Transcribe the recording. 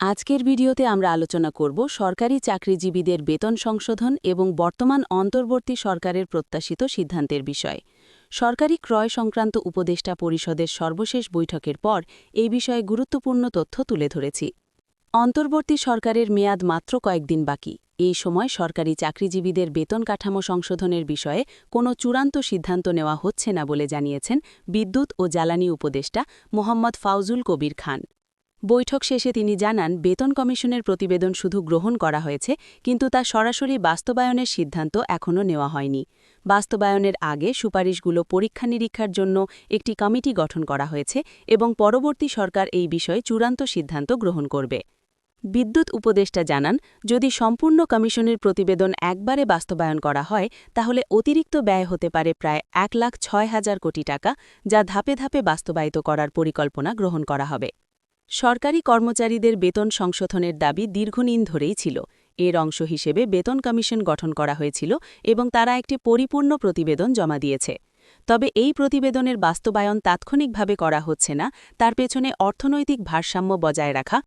আজকের ভিডিওতে আমরা আলোচনা করব সরকারি চাকরিজীবীদের বেতন সংশোধন এবং বর্তমান অন্তর্বর্তী সরকারের প্রত্যাশিত সিদ্ধান্তের বিষয়। সরকারি ক্রয় সংক্রান্ত উপদেষ্টা পরিষদের সর্বশেষ বৈঠকের পর এই বিষয়ে গুরুত্বপূর্ণ তথ্য তুলে ধরেছি। অন্তর্বর্তী সরকারের মেয়াদ মাত্র কয়েকদিন বাকি। এই সময় সরকারি চাকরিজীবীদের বেতন কাঠামো সংশোধনের বিষয়ে কোনো চূড়ান্ত সিদ্ধান্ত নেওয়া হচ্ছে না বলে জানিয়েছেন বিদ্যুৎ ও জ্বালানি উপদেষ্টা মোহাম্মদ ফাউজুল কবির খান। বৈঠক শেষে তিনি জানান, বেতন কমিশনের প্রতিবেদন শুধু গ্রহণ করা হয়েছে, কিন্তু তা সরাসরি বাস্তবায়নের সিদ্ধান্ত এখনও নেওয়া হয়নি। বাস্তবায়নের আগে সুপারিশগুলো পরীক্ষা নিরীক্ষার জন্য একটি কমিটি গঠন করা হয়েছে এবং পরবর্তী সরকার এই বিষয়ে চূড়ান্ত সিদ্ধান্ত গ্রহণ করবে। বিদ্যুৎ উপদেষ্টা জানান, যদি সম্পূর্ণ কমিশনের প্রতিবেদন একবারে বাস্তবায়ন করা হয়, তাহলে অতিরিক্ত ব্যয় হতে পারে প্রায় এক লাখ ছয় হাজার কোটি টাকা, যা ধাপে ধাপে বাস্তবায়িত করার পরিকল্পনা গ্রহণ করা হবে। সরকারি কর্মচারীদের বেতন সংশোধনের দাবি দীর্ঘদিন ধরেই ছিল। এর অংশ হিসেবে বেতন কমিশন গঠন করা হয়েছিল এবং তারা একটি পরিপূর্ণ প্রতিবেদন জমা দিয়েছে। তবে এই প্রতিবেদনের বাস্তবায়ন তাৎক্ষণিকভাবে করা হচ্ছে না, তার পেছনে অর্থনৈতিক ভারসাম্য বজায় রাখা